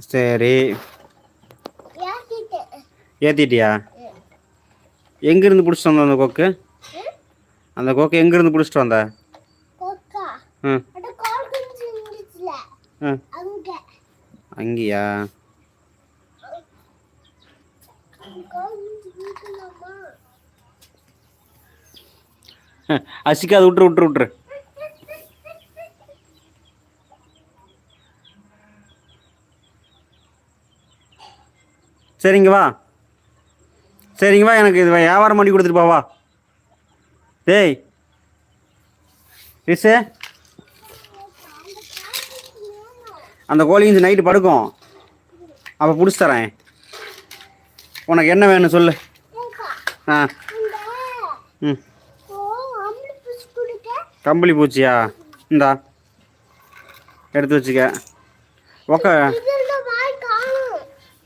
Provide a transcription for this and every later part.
சரி. ஏற்றிட்டியா எங்கேருந்து பிடிச்சிட்டு வந்த அந்த கொக்கு? அந்த கொக்கு எங்கேருந்து பிடிச்சிட்டு வந்த? ம். அங்கேயா? அசிக்காது விட்ரு விட்ரு விட்ரு சரிங்க வா. சரிங்க வா எனக்கு இது வியாபாரம் பண்ணி கொடுத்துட்டு போவா டேய். ரிசு அந்த கோழி இந்த நைட்டு படுக்கும். அப்போ பிடிச்சி தரேன். உனக்கு என்ன வேணும் சொல்லு. ஆ. ம். கம்பளி பூச்சியா? இந்தா. எடுத்து வச்சுக்க. ஓகே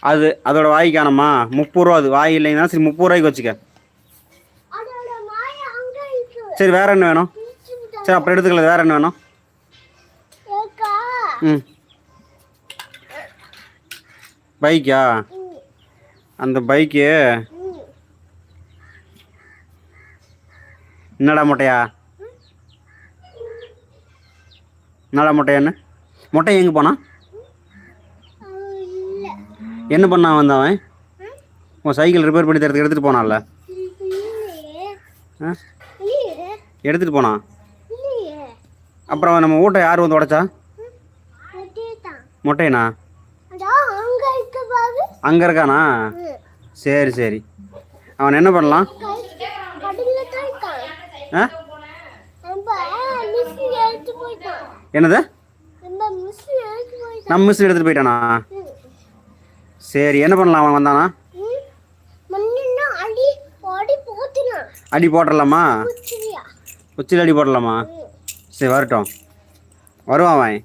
அது அதோட வாய் காணமா? முப்பது ரூபா அது. வாய் இல்லைன்னா சரி முப்பது ரூபாய்க்கு வச்சுக்க. சரி வேற என்ன வேணும். சரி அப்புறம் எடுத்துக்கல வேற என்ன வேணும்? ம். பைக்கா? அந்த பைக்கு. என்னடா மொட்டையா? என்னடா மொட்டையான்னு? மொட்டை எங்கே இல்ல என்ன பண்ணான் வந்தவன்? உன் சைக்கிள் ரிப்பேர் பண்ணி தரத்துக்கு எடுத்துகிட்டு போனான்ல. எடுத்துகிட்டு போனான் அப்புறம் நம்ம வீட்டை யார் வந்து உடைச்சா? அதான் அங்க இருக்கானா. சரி சரி. அவன் என்ன பண்ணலாம்? என்னது? நம்ம மிஸ் எடுத்துகிட்டு போயிட்டானா. சரி என்ன பண்ணலாம்? அவன் வந்தானா? அடி போட்டுடலாமா உச்சியில் அடி போடலாமா. சரி வரட்டும். வருவான் அவன்.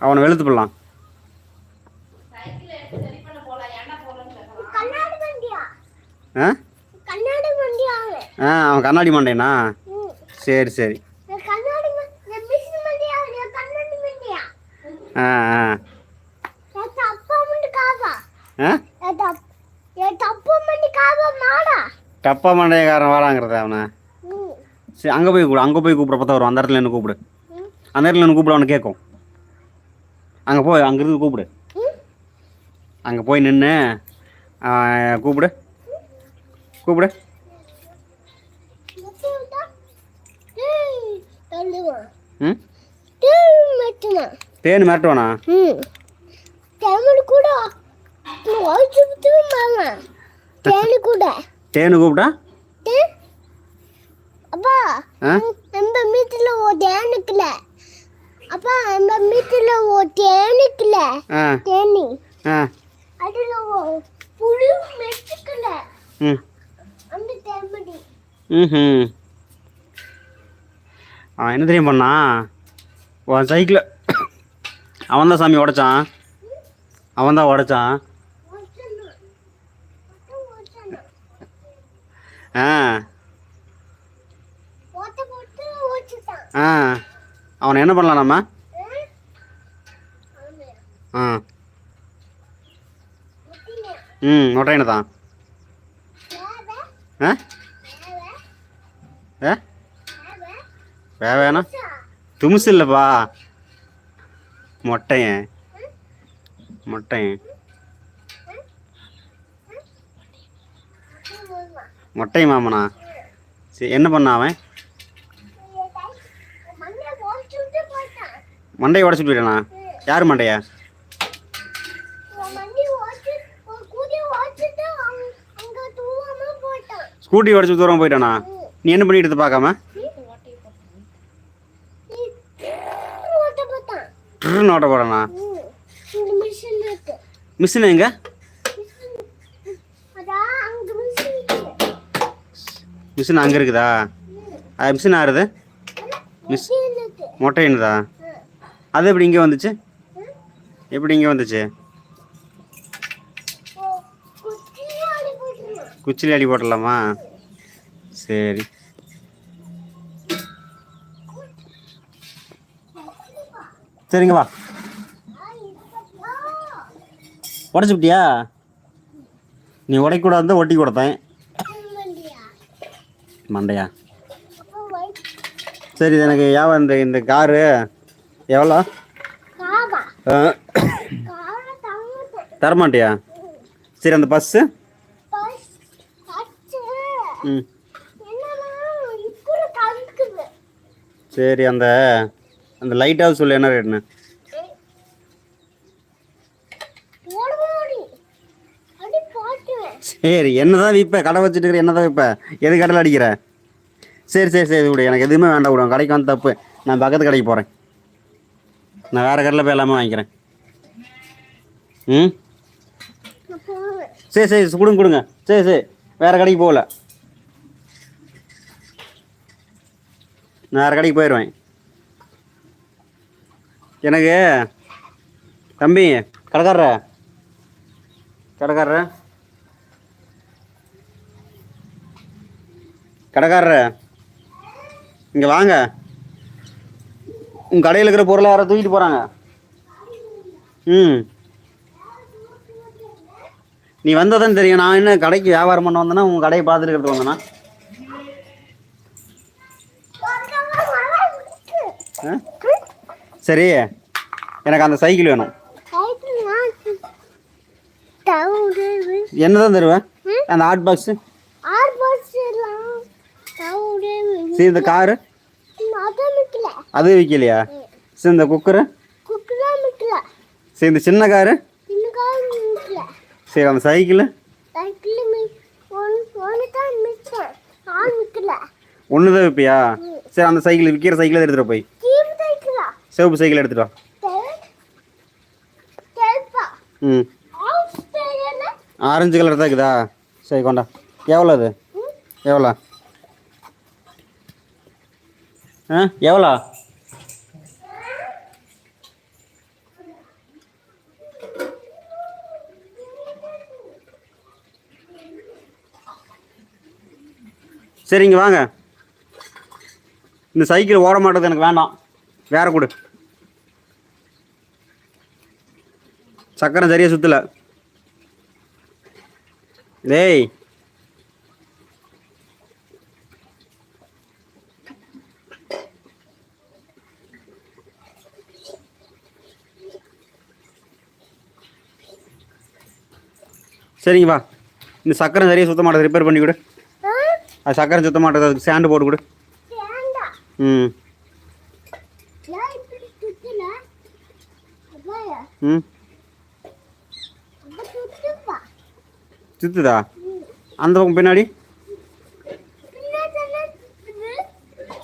அவனை வெளுத்து போடலாம். ஆ. ஆ அவன் கண்ணாடி மண்டையனா ம். சரி சரி. இந்த கண்ணாடி டப்பா மண்டையக்காரன் வராங்கிறத அவனை. சரி அங்கே போய் கூப்பிடு அங்கே போய் கூப்பிட பார்த்தா வரும் அந்த இடத்துல என்ன கூப்பிடு. அந்த இடத்துல என்ன கூப்பிட அவனை கேட்கும் அங்கே போய் அங்கேருந்து கூப்பிடு. அங்கே போய் நின்று கூப்பிடு. கூப்பிடு. தேன் மிரட்டுவானா? கூட தேனு கூட. தேனு கூப்பிட்டா? அப்பா நம்ம வீட்டுல ஒரு தேனுக்குல அப்பா நம்ம வீட்டுல ஒரு தேனுக்குல தேனி. ஆ. அதுல ஒரு புழு மெட்டுக்குல ம். அந்த தேமடி. ம் அவன் என்ன தெரியும் பண்ணான் உன் சைக்கிளை அவன் தான் சாமி உடைச்சான். அவன் தான் உடைச்சான். ஆ. ஆ. அவனை என்ன பண்ணலாம் நம்ம ஆ? ம் ஒட்டையனை தான் ஆ? ஏ வேவ. வேவேனா. துமுசு இல்லைப்பா மொட்டையன். மொட்டையன் அப்படி வருவான். மொட்டை மாமனா சரி என்ன பண்ணான் அவன். மண்டையை உடச்சிட்டு போயிட்டானா யார் மண்டையா. ஸ்கூட்டி உடச்சி தூரம் போயிட்டானா நீ என்ன பண்ணிட்டு பார்க்காம. ட்ருன்னு ஓட்ட இருக்கு. மிஷின் எங்க மிஷின் அதான் அங்க மிஷின் இருக்கு. மிஷின் அங்கே இருக்குதா? அது மிஷின் ஆறுது. மிஸ் மொட்டைன்னுதா அது எப்படி இங்கே வந்துச்சு? எப்படி இங்கே வந்துச்சு? குச்சிலி அடி போட்டலாமா சரி. சரிங்க வா. ஆ, நீ உடைக்கூடாது ஒட்டி கொடுத்தேன். மண்டையா? சரி இது எனக்கு யாவ இந்த இந்த காரு எவ்வளோ? தரமாட்டியா? சரி அந்த பஸ்ஸு? ம். சரி அந்த அந்த லைட்டாவது சொல்லு என்ன ரேட்னு ஓட ஓடி அடி பாட்டுவேன் சரி என்னதான் விற்ப கடை வச்சுட்டு இருக்கிற என்னதான் விற்ப எது கடையில் அடிக்கிற? சரி சரி சரி விடு. எனக்கு எதுவுமே வேண்டாம் விடு. கடைக்கு வந்து தப்பு. நான் பக்கத்து கடைக்கு போகிறேன் நான் வேறு கடையில் போய் எல்லாமே வாங்கிக்கிறேன். ம்? சரி சரி கொடுங்க கொடுங்க. சரி சரி. வேறு கடைக்கு போகல. நான் வேறு கடைக்கு போயிடுவேன் எனக்கு தம்பி கடைக்காரர? கடைக்காரர? கடைக்காரர இங்கே வாங்க. உங்கள் கடையில் இருக்கிற பொருளை யாரோ தூக்கிட்டு போகிறாங்க ம். நீ வந்ததான் தெரியும் நான் என்ன கடைக்கு வியாபாரம் பண்ண வந்தேன்னா உங்கள் கடையை பார்த்துட்டு வந்தேன்னா? சரி எனக்கு அந்த சைக்கிள் வேணும். என்னதான் தருவேன் அந்த ஹாட் பாக்ஸு சரி இந்த காரு? அது விற்கலையா சரி இந்த குக்கரு? சரி இந்த சின்ன காரு? சரி அந்த சைக்கிள்? ஒன்று தான் விற்பியா சரி அந்த சைக்கிள் விற்கிற சைக்கிளை எடுத்துகிட்டு போய். சிவப்பு சைக்கிள் எடுத்துட்டு வா. ம். ஆரஞ்சு கலர் தான் இருக்குதா? சரி கொண்டா. எவ்வளோ அது? எவ்வளோ ஆ எவ்வளோ? சரிங்க வாங்க. இந்த சைக்கிள் ஓட மாட்டேது எனக்கு வேண்டாம். வேற கொடு. சக்கரம் சரியாக சுற்றல டேய் சரிங்க வா. இந்த சக்கரம் சரியாக சுத்த மாட்டேது ரிப்பேர் பண்ணி கொடு. அது சக்கரம் சுத்த மாட்டேது அதுக்கு சாண்டு போட்டு கொடு. ம். ம். சுத்துதா அந்த பக்கம் பின்னாடி?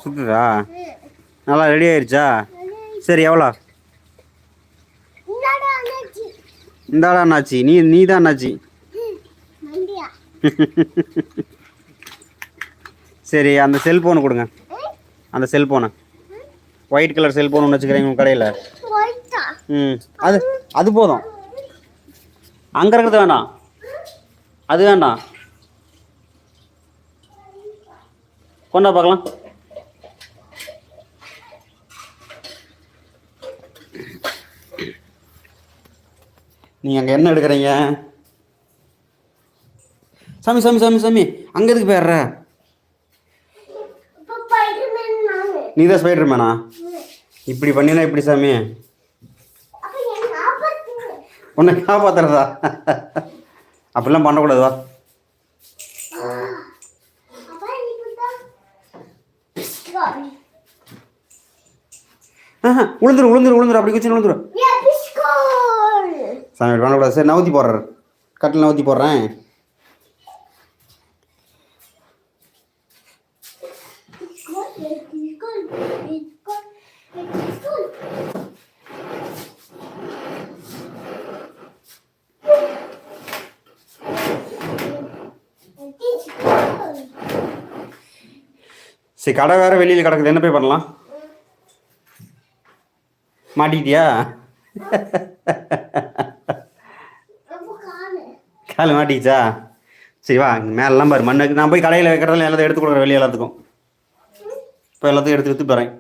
சுத்துதா? நல்லா ரெடி ஆயிருச்சா? சரி எவ்வளோ? இந்தாடா அண்ணாச்சி. நீ நீ தான் அண்ணாச்சி. சரி அந்த செல்ஃபோனை கொடுங்க. அந்த செல்ஃபோனை ஒயிட் கலர் செல்ஃபோன் ஒன்று வச்சுக்கிறீங்க உங்கள் கடையில். ம் அது அது போதும். அங்கே இருக்கிறது வேண்டாம். அது வேண்டாம். கொண்டா பார்க்கலாம். நீங்கள் அங்கே என்ன எடுக்கிறீங்க? சாமி சாமி சாமி சாமி. அங்கே எதுக்கு போயிடுற நானு நீ தான் ஸ்பைடர் மேனா இப்படி பண்ணினா இப்படி சாமி? உன்னை காப்பாத்துறதா? அப்படிலாம் பண்ணக்கூடாது வா. அப்பா இப்பதான் பிஸ்கோல் ஆஹா, உளுந்துரு உளுந்துரு உளுந்துரு. அப்படி குச்சி உளுந்துரு. சாமி பண்ணக்கூடாது. சரி நவுத்தி போடுறாரு. கட்டில் நவுத்தி போடுறேன். சரி கடை வேற வெளியில் கிடக்குது. என்ன போய் பண்ணலாம்? மாட்டிக்கிட்டியா? கால் மாட்டிக்கிச்சா? சரி வா மேலெல்லாம் பாரு. மண்ணுக்கு நான் போய் கடையில் வைக்கிறதுல எல்லாத்தையும் எடுத்து கொடுக்குறேன் வெளியே எல்லாத்துக்கும். இப்போ எல்லாத்தையும் எடுத்து விற்று போகிறேன்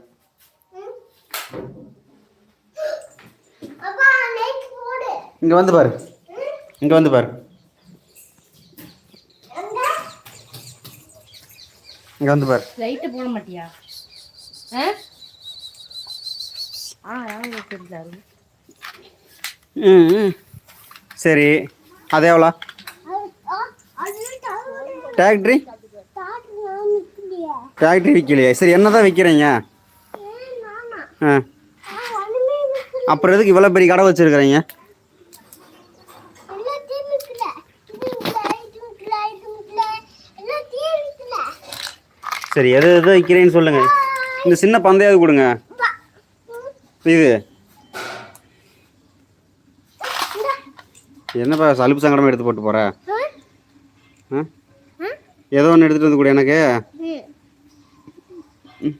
இங்கே வந்து பாரு. இங்கே வந்து பாரு எங்க இங்கே வந்து பாரு. லைட்டு போட மாட்டியா? ம் ம். சரி அது எவ்வளோ? நிக்கலையே. டிராக்டரி விற்கலையே சரி என்ன தான் விற்கிறீங்க? ஆ. அப்புறம் எதுக்கு இவ்வளோ பெரிய கடை வச்சுருக்கிறீங்க எல்லாத்தையும் விக்கல. இது விக்கல, இது விக்கல, இது விக்கல. எல்லாத்தையும் விக்கல. சரி எது எது விற்கிறேன்னு சொல்லுங்கள் இந்த சின்ன பந்தையாவது கொடுங்க. இது. என்னப்பா சலுப்பு சங்கடமாக எடுத்து போட்டு போகிற? ஏதோ ஒன்று எடுத்துகிட்டு வந்து கூட எனக்கு ம்.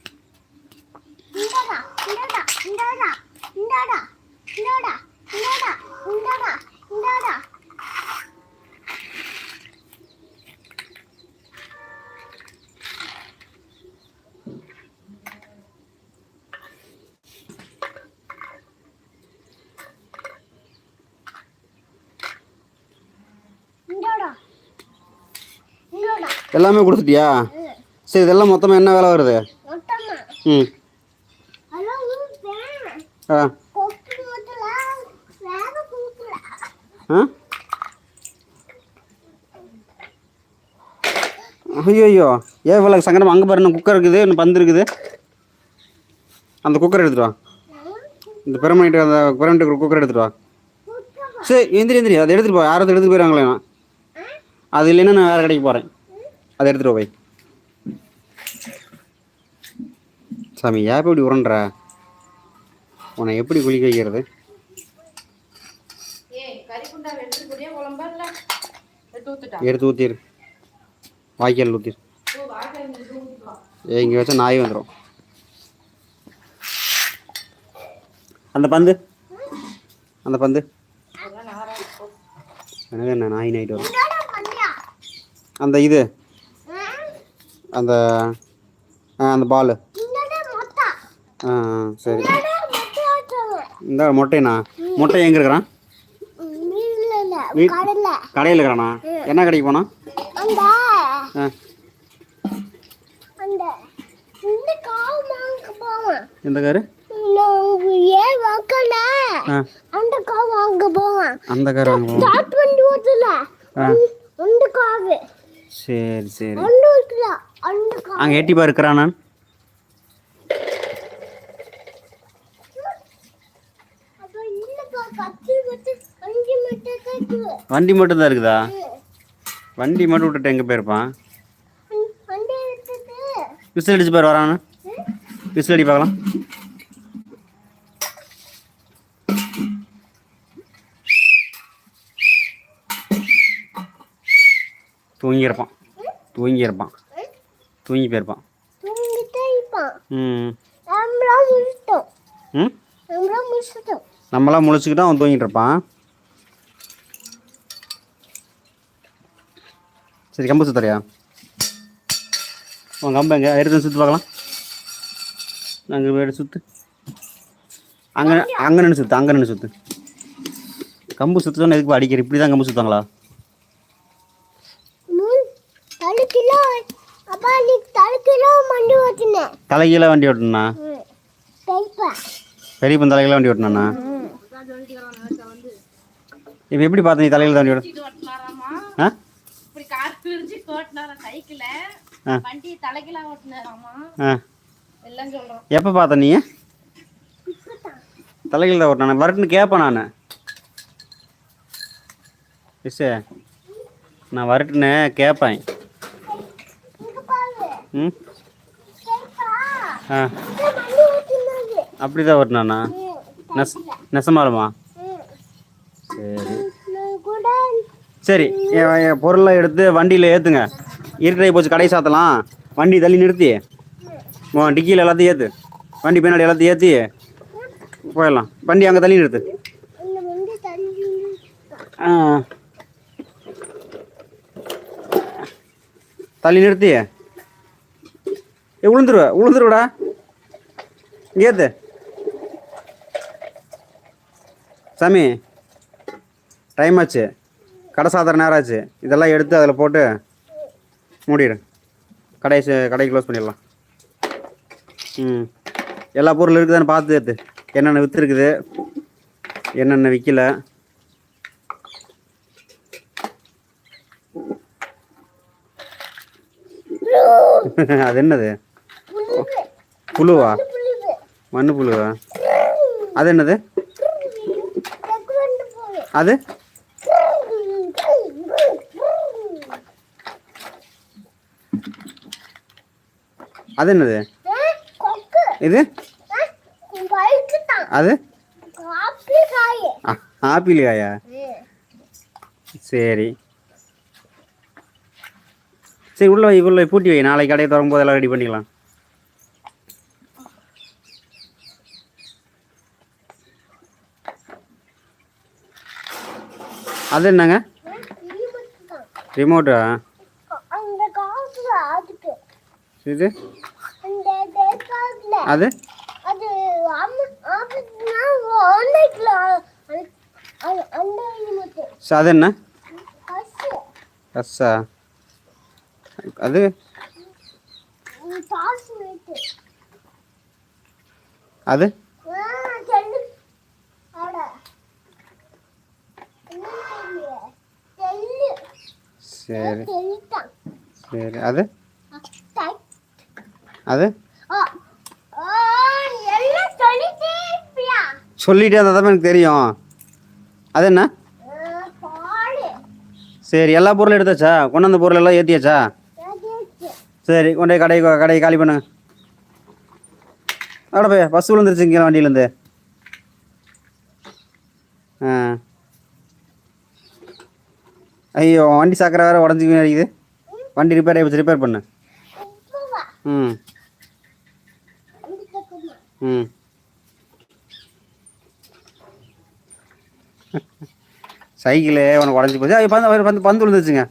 இந்தாடா, இந்தாடா, இந்தாடா, இந்தாடா, இந்தாடா, இந்தாடா, இந்தாடா, இந்தாடா. இந்தாடா. இந்தாடா. எல்லாமே கொடுத்துட்டியா. சரி இதெல்லாம் மொத்தமாக என்ன வேலை வருது. ம். ஆ. ஆ? ஐயோ ஐயோ ஏன் இவ்வளோ சங்கடம்? அங்கே பாரு இன்னும் குக்கர் இருக்குது இன்னும் பந்து இருக்குது. அந்த குக்கர் எடுத்துட்டு வா. இந்த பிரமணிட்டு அந்த பிரமணிட்டு குக்கர் எடுத்துட்டு வா? சரி எந்திரி எந்திரி அதை எடுத்துகிட்டு போ. யாராவது எடுத்துகிட்டு போயிடுவாங்களே அது இல்லைன்னா நான் வேறு கடைக்கு போகிறேன் அதை எடுத்துகிட்டு போய். சாமி ஏன் இப்படி உரண்ற? உன்னை எப்படி குளிக்க வைக்கிறது? எடுத்து ஊற்றிடு வாய்க்கால் ஊத்துவா ஏ இங்கே வச்சா நாய் வந்துடும் அந்த பந்து. அந்த பந்து. எனக்கு என்ன நாய் நைட்டு வரும்? அந்த இது? அந்த அந்த பால். ஆ சரி. இந்த மொட்டைண்ணா. மொட்டை எங்கே இருக்கிறான்? கடையில. இருக்கிறானா? என்ன கடைக்கு போவான். எந்த காரு? அந்த காவு வாங்க போவான். அந்த கார் வாங்க ஸ்டார்ட் பண்ணி ஓட்டல அந்த காவு. சரி சரி. அங்கே எட்டிப்பா இருக்கிறான் நான். வண்டி மட்டும் தான் இருக்குதா? வண்டி மட்டும் விட்டுட்டு எங்கே போயிருப்பான்? விசில் அடிச்சு பாரு வரான்னு விசில் அடி பார்க்கலாம். தூங்கியிருப்பான். தூங்கியிருப்பான். தூங்கி போயிருப்பான் ம். ம்? நம்மளாம் முழிச்சுக்கிட்டு அவன் தூங்கிட்டு இருப்பான் சரி கம்பு சுத்தறியா? உன் கம்பு எங்கே? எடுத்து சுற்றி பார்க்கலாம். அங்கே எடுத்து சுற்று அங்கே அங்கே நின்று சுற்று அங்கே நின்று சுற்று கம்பு சுற்றுதானே எதுக்கு அடிக்கிற? இப்படி தான் கம்பு சுற்றுவாங்களா மூணு தலு கிலோ அப்பா நீ தலு கிலோ மண்டி ஓட்டினேன் தலைகீழ வண்டி ஓட்டணுண்ணா பெரியப்பன் தலைகீழ வண்டி ஓட்டணுண்ணா இப்போ எப்படி பார்த்த நீ தலைகீழ வண்டி ஓட்ட? எப்போ பார்த்த நீ? தலைகீழ தான் வரட்டுன்னு கேட்பேன் நான். எஸ்ஸே நான் வரட்டுன்னு கேட்பேன் ம்? ஆ. இந்த அப்படி தான் நெஸ் நெசமாலுமா? சரி. சரி என் பொருளை எடுத்து வண்டியில் ஏற்றுங்க இருக்கிற போச்சு கடை சாத்தலாம். வண்டி தள்ளி நிறுத்தி. உன் டிக்கியில் எல்லாத்தையும் ஏற்று வண்டி பின்னாடி எல்லாத்தையும் ஏற்றி போயிடலாம். வண்டி அங்கே தள்ளி நிறுத்து. தள்ளி ஆ. தள்ளி நிறுத்தி. ஏ உளுந்துருவ உளுந்துருவடா. ஏத்து. சாமி டைம் ஆச்சு. கடை சாத்திர நேரம் ஆச்சு. இதெல்லாம் எடுத்து அதில் போட்டு மூடிடு. கடையை கடையை க்ளோஸ் பண்ணிடலாம். ம். எல்லா பொருளும் இருக்குதான்னு பார்த்து எடுத்து என்னென்ன விற்று இருக்குது என்னென்ன விற்கல அது என்னது? புழுவா? மண்ணு புழுவா. அது என்னது? அது? அது என்னது? இது? அது? ஆப்பிள் காயா சரி. சரி உள்ள வை உள்ள பூட்டி வை. நாளைக்கு கடையை திறக்கும் போது எல்லாம் ரெடி பண்ணிக்கலாம். அது என்னங்க? ரிமோட்டா இது? அது? அது என்ன? கஸ்ஸா அது? அது செல்லு ஆட செல்லு சரி சரி அது அது சொல்லிட்டே தான் எனக்கு தெரியும் அது என்ன சரி எல்லா பொருளும் எடுத்தாச்சா கொண்டு வந்த பொருள் எல்லாம் ஏற்றியாச்சா சரி கொண்டு கடை கடையை காலி பண்ணுங்க அட போய் பஸ் விழுந்துருச்சு இங்கே வண்டியிலேருந்து ஆ ஐயோ வண்டி சக்கரை வேறு உடஞ்சி அடிக்குது வண்டி ரிப்பேர் ஆகிடுச்சு ரிப்பேர் பண்ணு. ம். ம். சைக்கிளு உனக்கு உடஞ்சி போச்சு. ஐயோ, பந்து பந்து பந்து விழுந்துச்சுங்க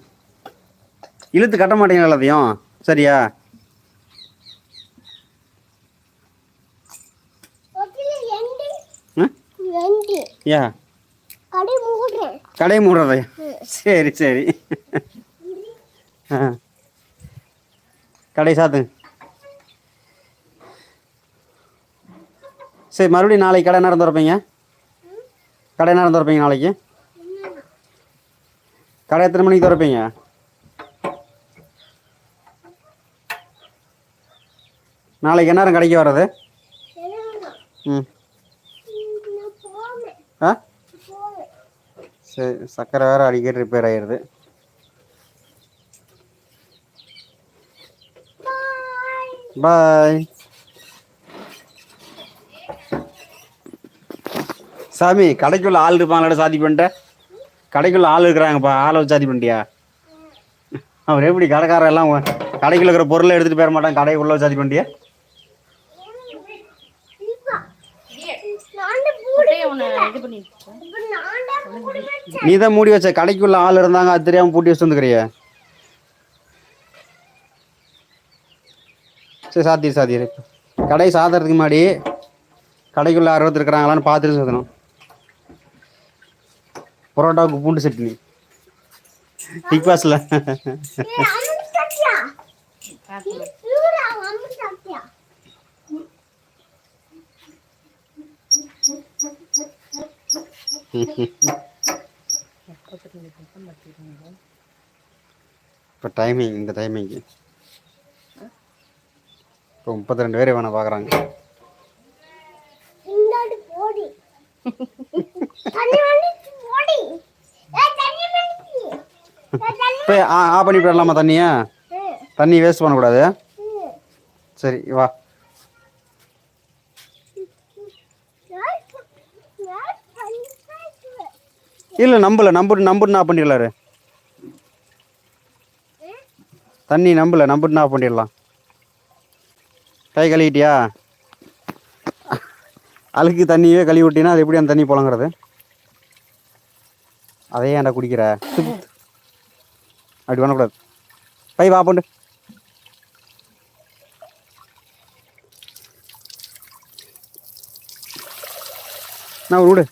இழுத்து கட்ட மாட்டேங்க எல்லாத்தையும்? சரியா? யா? கடை மூடுறேன். கடை மூடுறதையா சரி சரி. ஆ. கடை சாத்துங்க சரி மறுபடியும் நாளைக்கு கடை நேரம் திறப்பீங்க கடை நேரம் திறப்பீங்க நாளைக்கு? கடை எத்தனை மணிக்கு திறப்பீங்க? நாளைக்கு என்ன நேரம் கடைக்கு வர்றது? ம். ஆ? சரி சக்கரை வேறு அடிக்கடி ரிப்பேர் ஆகிடுது பாய் சாமி கடைக்குள்ள ஆள் இருப்பாங்களோட சாதி பண்ணிட்ட. கடைக்குள்ள ஆள் இருக்கிறாங்கப்பா ஆளை வச்சு சாதி பண்ணிட்டியா? அவர் எப்படி கடைக்காரன் எல்லாம் கடைக்குள்ள இருக்கிற பொருளை எடுத்துட்டு போயிட மாட்டான் கடைக்குள்ள சாதி பண்ணிட்டியா? உன்னை இது பண்ணிருக்கேன் இப்ப நான்ட பூடி வச்சேன் நீ தான் மூடி வச்ச. கடைக்குள்ள ஆள் இருந்தாங்க அது தெரியாம பூட்டி வச்சு வந்துக்கிறிய. சரி சாத்திரு சாத்திரு கடை சாதறதுக்கு முன்னாடி கடைக்குள்ள அறுபத்தி இருக்கிறாங்களான்னு பார்த்துட்டு சொல்லணும் பரோட்டாவுக்கு பூண்டு சட்னி. பிக் பாஸ்ல. ஏய் அம்மு சாப்பிட்டியா பார்த்து சூடா அம்மு சாப்பிட்டியா இப்போ டைமிங் இந்த டைமிங்கு இப்போ முப்பத்தி ரெண்டு பேர் வேணா பார்க்குறாங்க. இப்போ ஆ ஆ பண்ணி போயிடலாமா தண்ணியை? தண்ணி வேஸ்ட் பண்ணக்கூடாது. சரி வா? இல்லை நம்பல நம்பிட்டு நம்பிட்டு நான் பண்ணிடலாரு. தண்ணி நம்பல நம்பிட்டு நான் பண்ணிடலாம். கை கழுவிட்டியா? அழுக்கு தண்ணியே கழுவி விட்டினா அது எப்படி அந்த தண்ணி புழங்குறது? அதையே ஏன்டா குடிக்கிற? அப்படி பண்ணக்கூடாது. பை வா போண்டு நான் விடு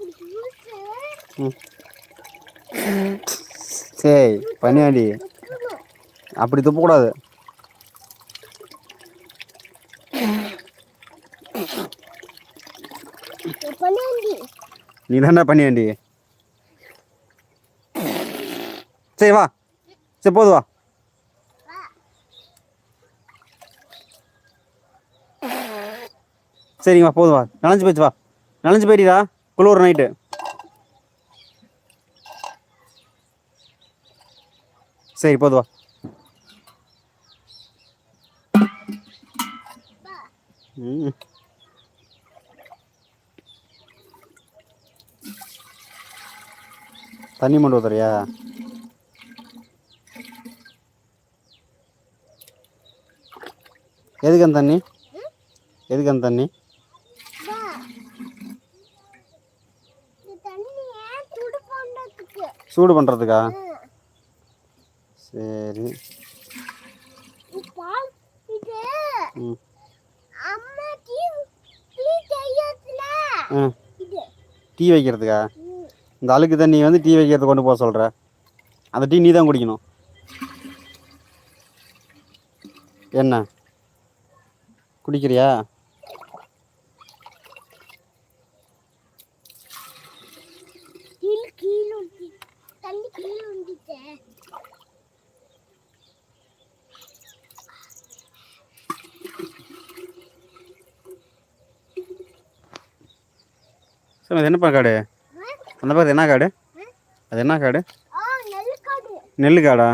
ம் சரி துப்பணும். அப்படி துப்பக்கூடாது. நீ தானே பனியாண்டி சரி வா. சரி போது வா. சரிங்க வா போதும் வா. நனைஞ்சு போயிடுச்சு வா. நனைஞ்சு போயிட்டீரா குளிர் நைட்டு. சரி போது வா. ம் தண்ணி மண்டு ஊத்துறியா? எதுக்கு அந்த தண்ணி? எதுக்கு அந்த தண்ணி? சுடு பண்ணுறதுக்கா. சரி. டீ வைக்கிறதுக்கா. இந்த அழுக்கு தண்ணி வந்து டீ வைக்கிறதுக்கு கொண்டு போக சொல்கிற அந்த டீ நீ தான் குடிக்கணும். என்ன? குடிக்கிறியா? சரி அது என்னப்பா காடு? அந்த பக்கத்து என்ன காடு? அது என்ன காடு? நெல் காடா?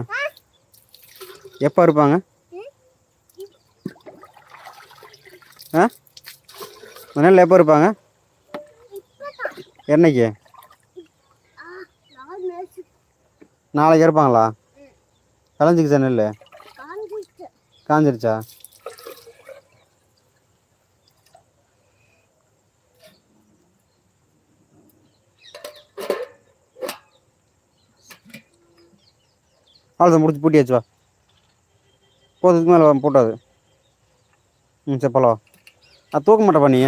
எப்போ இருப்பாங்க ஆ? இந்த நெல் எப்போ இருப்பாங்க என்னைக்கு? நாளைக்கு இருப்பாங்களா களைஞ்சிக்குச்சா நெல் காஞ்சிருச்சா? அவ்வளோதான் முடிச்சு பூட்டியாச்சு வா. போதுக்கு மேலே போட்டாது. ம் சரி பலவா நான் தூக்க மாட்டேப்பா நீ.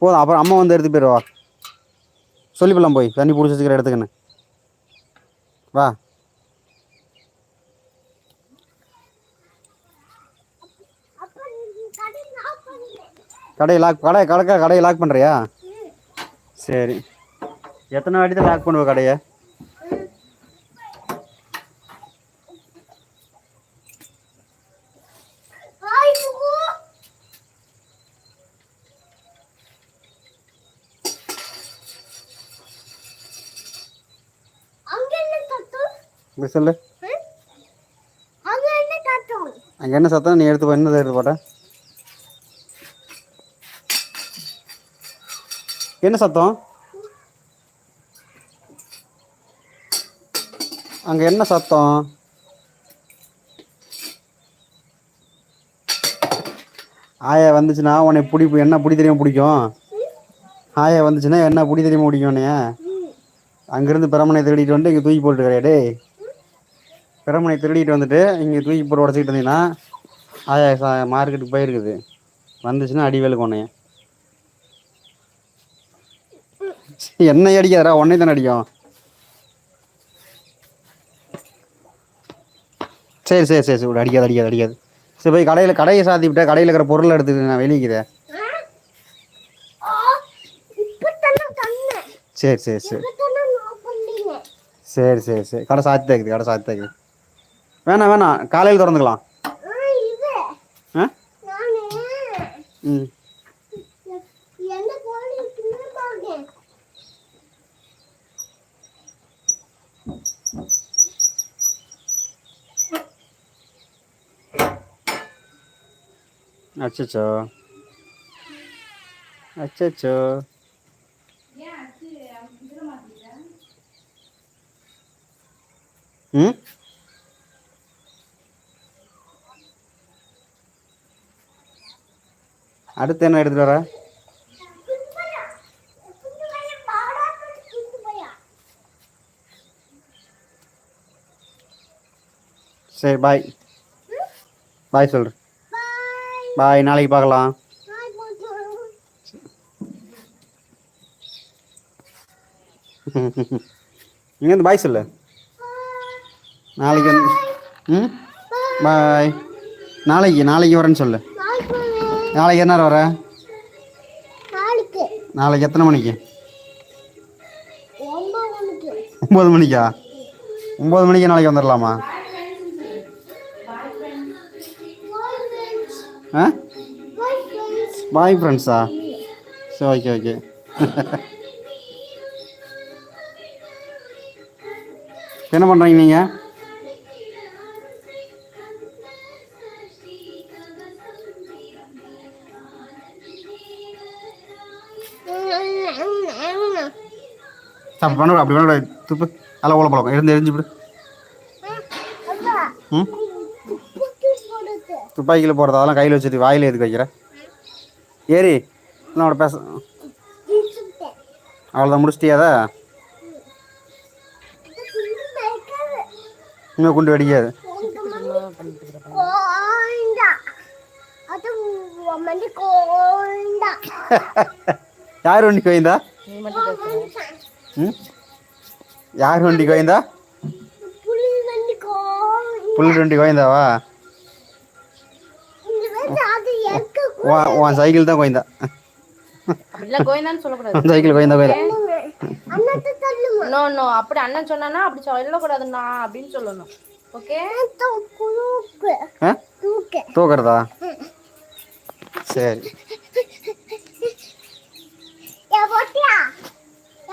போதும் அப்புறம் அம்மா வந்து எடுத்து போயிடுவா சொல்லிப்படலாம் போய். தண்ணி பிடிச்சி வச்சுக்கிற இடத்துக்குன்னு. வா. கடையை லாக் கடை கடைக்கா கடையை லாக் பண்ணுறியா சரி. எத்தனை வாட்டி தான் லாக் பண்ணுவோம் கடையை ஹாய் சுகு அங்க என்ன சத்தம் இப்படி சொல்லு. அங்க என்ன சத்தம்? அங்கே என்ன சத்தம் நீ எடுத்து என்ன எடுத்து போட்ட. என்ன சத்தம்? அங்கே என்ன சத்தம்? ஆயா வந்துச்சுன்னா உன்னை பிடிப்பு என்ன பிடி தெரியுமா பிடிக்கும்? ஆயா வந்துச்சுன்னா என்ன பிடி தெரியுமா பிடிக்கும் உன்னைய அங்கேருந்து பிரமனை தேடிட்டு வந்து இங்கே தூக்கி போட்டு டேய். பிரமனை திருடிட்டு வந்துட்டு இங்கே தூக்கி போட்டு உடச்சிக்கிட்டு இருந்தீங்கன்னா அது சா மார்க்கெட்டுக்கு போயிருக்குது. வந்துச்சுன்னா அடிவேலுக்கு உன்னைய என்னை அடிக்காதடா உன்னை தானே அடிக்கும். சரி சரி சரி சரி அடிக்காது அடிக்காது அடிக்காது. சரி போய் கடையில் கடையை சாத்தி விட்டா கடையில் இருக்கிற பொருளை எடுத்துட்டு நான் வெளியிக்கிறேன் சரி சரி சரி. சரி சரி சரி. கடை சாத்தி தாக்குது கடை சாத்தி தாக்குது வேணாம் வேணாம். காலையில் திறந்துக்கலாம். ஆ ம். என்ன போலி அடுத்து என்ன எடுத்துட்டு வர? சரி பாய் பாய் சொல்கிறேன் பாய் நாளைக்கு பார்க்கலாம். பாய் இங்கே பாய் சொல்லு. நாளைக்கு ம்? பாய் நாளைக்கு நாளைக்கு வரேன்னு சொல்லு. நாளைக்கு என்ன வர? நாளைக்கு. நாளைக்கு எத்தனை மணிக்கு? ஒம்பது மணிக்கா. ஒம்பது மணிக்கு? நாளைக்கு வந்துடலாமா. ஆ. பாய் ஃப்ரெண்ட்ஸா? சரி ஓகே ஓகே. என்ன பண்ணுறீங்க நீங்கள் அப்படி பண்ண அப்படி பண்ண துப்பு நல்லா உள்ள பழக்கம் இருந்து எரிஞ்சு விடு ம். துப்பாக்கியில் போடுறது அதெல்லாம் கையில் வச்சுட்டு வாயில் எதுக்கு வைக்கிற ஏறி நான் பேச. அவ்வளோதான் முடிச்சிட்டியா அதை இது குண்டு மயக்காது. இன்னும் குண்டு வெடிக்காது. யார் மட்டும் பேசுற ம் யார் வண்டிக்கு வைந்தா புலி அது எங்க உன் சைக்கிள் தான் கோயந்தா சைக்கிள் கோயந்தா கோயந்தா. நோ நோ அப்படி அண்ணன் சொன்னானா அப்படி சொல்லக்கூடாதுண்ணா அப்படின்னு சொல்லணும். ஓகே. தூக்குறதா சரி